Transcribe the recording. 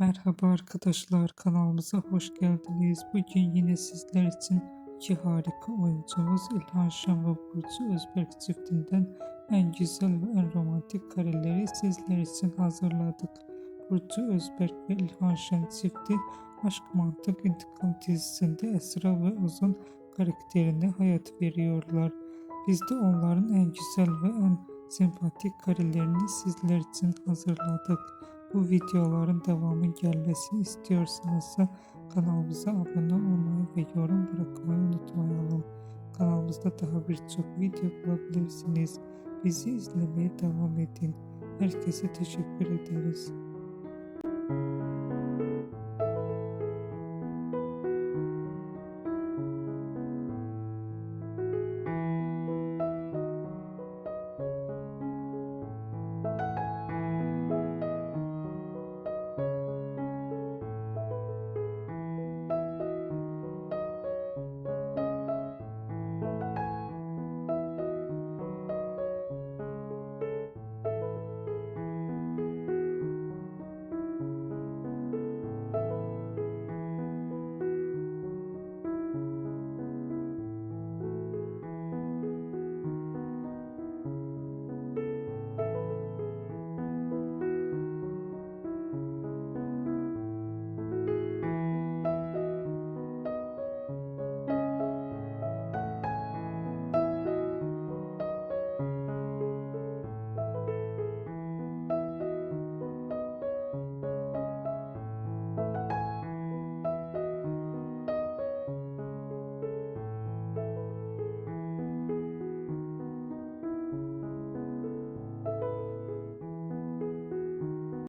Merhaba arkadaşlar kanalımıza hoş geldiniz. Bugün yine sizler için iki harika oyuncumuz İlhan Şen ve Burcu Özberk çiftinden en güzel ve en romantik kareleri sizler için hazırladık. Burcu Özberk ve İlhan Şen çifti Aşk Mantık İntikam dizisinde Esra ve Uzun karakterine hayat veriyorlar. Biz de onların en güzel ve en sempatik karelerini sizler için hazırladık. Bu videoların devamı gelmesini istiyorsanız kanalımıza abone olmayı ve yorum bırakmayı unutmayalım. Kanalımızda daha birçok video bulabilirsiniz. Bizi izlemeye devam edin. Herkese teşekkür ederiz.